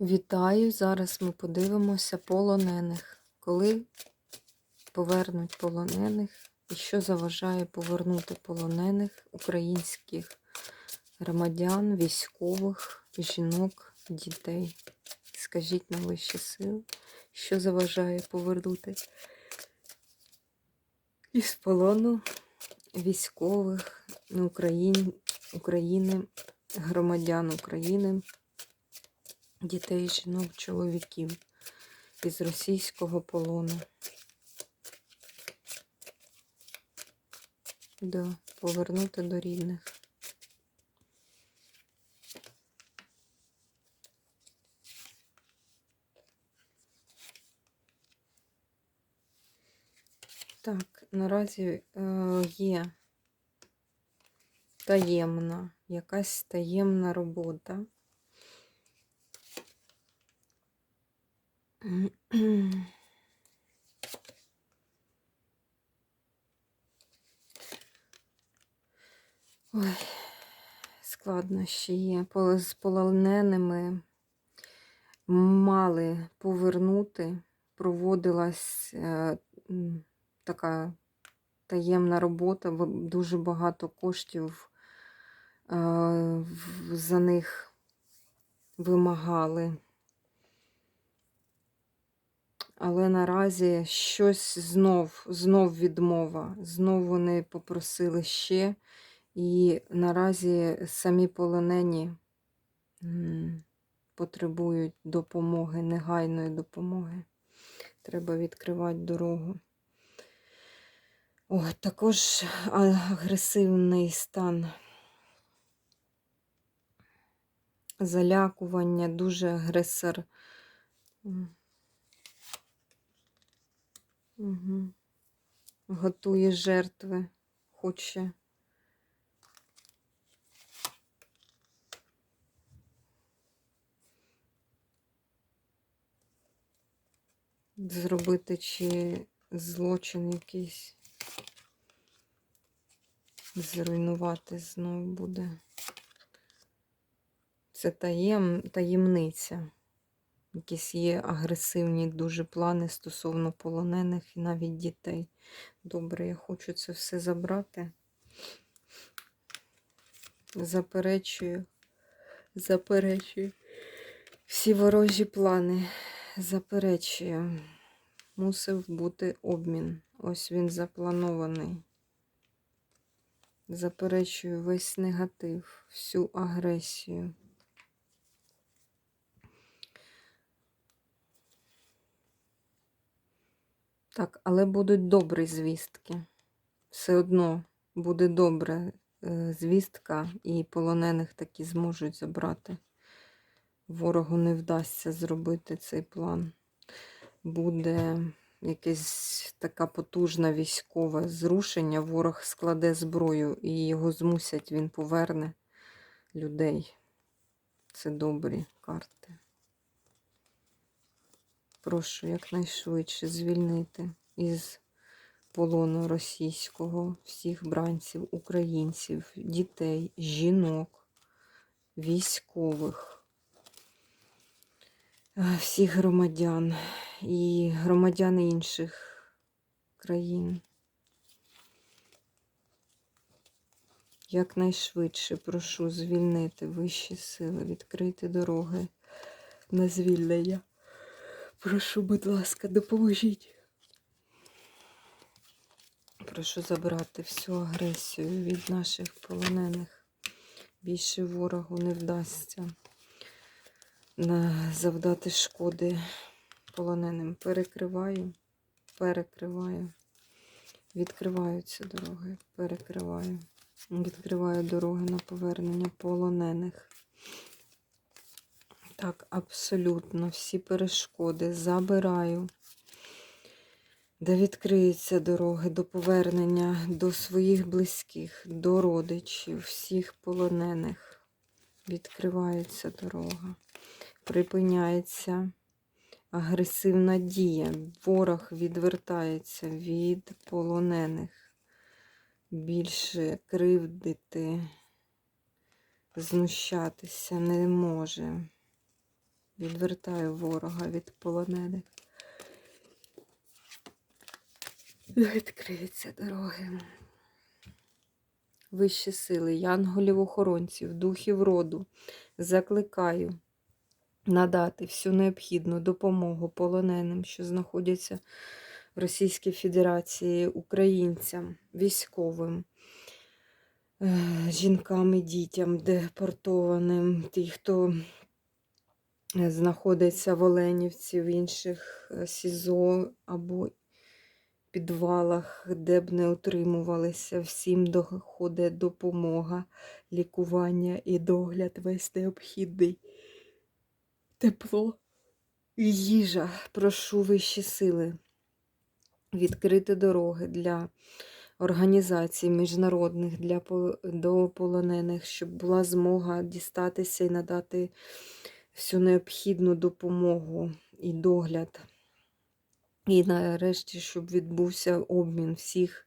Вітаю! Зараз ми подивимося полонених. Коли повернуть полонених і що заважає повернути полонених українських громадян, військових, жінок, дітей. Скажіть на вищі сили, що заважає повернути із полону військових Україн, України, громадян України дітей, жінок, чоловіків із російського полону. Да, повернути до рідних. Так, наразі е, є таємна, якась таємна робота. Ой, складнощі є. З полоненими мали повернути. Проводилась е, така таємна робота, дуже багато коштів е, за них вимагали. Але наразі щось знов, знов відмова. Знов вони попросили ще. І наразі самі полонені потребують допомоги, негайної допомоги. Треба відкривати дорогу. О, також агресивний стан. Залякування, дуже агресор. Угу. Готує жертви, хоче. Зробити чи злочин якийсь. Зруйнувати знову буде. Це таєм, таємниця. Якісь є агресивні дуже плани стосовно полонених і навіть дітей. Добре, я хочу це все забрати. Заперечую, заперечую. Всі ворожі плани. Заперечую. Мусив бути обмін. Ось він запланований. Заперечую весь негатив, всю агресію. Так, але будуть добрі звістки. Все одно буде добра е, звістка, і полонених таки зможуть забрати. Ворогу не вдасться зробити цей план. Буде якесь така потужна військове зрушення, ворог складе зброю і його змусять, він поверне людей. Це добрі карти. Прошу якнайшвидше звільнити із полону російського всіх бранців, українців, дітей, жінок, військових, е, всіх громадян і громадян інших країн. Якнайшвидше прошу звільнити вищі сили, відкрити дороги на звільнення. Прошу, будь ласка, допоможіть. Прошу забрати всю агресію від наших полонених. Більше ворогу не вдасться завдати шкоди полоненим. Перекриваю, перекриваю. Відкриваються дороги, перекриваю. Відкриваю дороги на повернення полонених. Так, абсолютно всі перешкоди забираю, де відкриються дороги до повернення до своїх близьких, до родичів, всіх полонених. Відкривається дорога. Припиняється агресивна дія. Ворог відвертається від полонених. Більше кривдити, знущатися не може. Відвертаю ворога від полонених. Відкриються дороги. Вищі сили, янголів-охоронців, духів роду, закликаю надати всю необхідну допомогу полоненим, що знаходяться в Російській Федерації, українцям, військовим, е, жінкам і дітям, депортованим, ті, хто знаходиться в Оленівці, в інших е, СІЗО або підвалах, де б не утримувалися, всім доходить допомога, лікування і догляд весь необхідний. Тепло і їжа. Прошу вищі сили відкрити дороги для організацій міжнародних для до полонених, щоб була змога дістатися і надати всю необхідну допомогу і догляд. І нарешті, щоб відбувся обмін всіх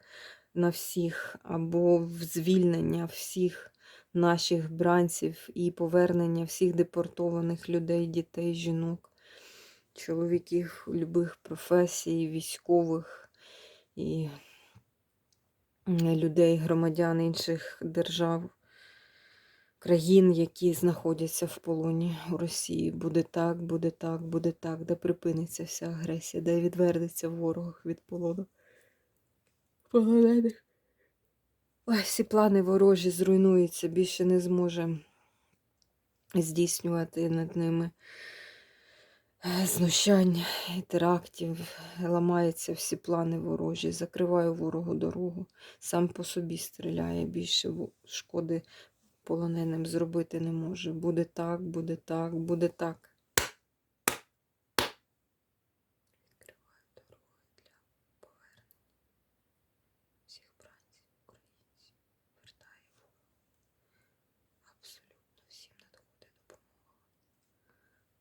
на всіх, або звільнення всіх наших бранців і повернення всіх депортованих людей, дітей, жінок, чоловіків любих професій, військових і людей, громадян інших держав, країн, які знаходяться в полоні у Росії. Буде так, буде так, буде так, де припиниться вся агресія, де відвернеться ворог від полону. Полонених. Ой, всі плани ворожі зруйнуються, більше не зможе здійснювати над ними е, знущань, терактів. Ламаються всі плани ворожі. Закриваю ворогу дорогу. Сам по собі стріляє. Більше шкоди полоненим зробити не може. Буде так, буде так, буде так.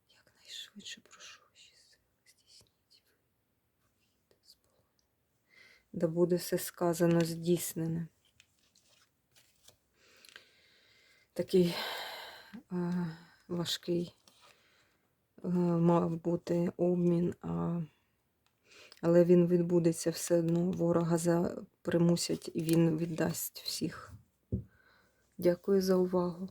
Якнайшвидше прошу ваші сили, здійсніть вихід з полону. Да буде все сказано здійснене. Такий е, важкий е, мав бути обмін, а, але він відбудеться все одно. Ворога за, примусять і він віддасть всіх. Дякую за увагу.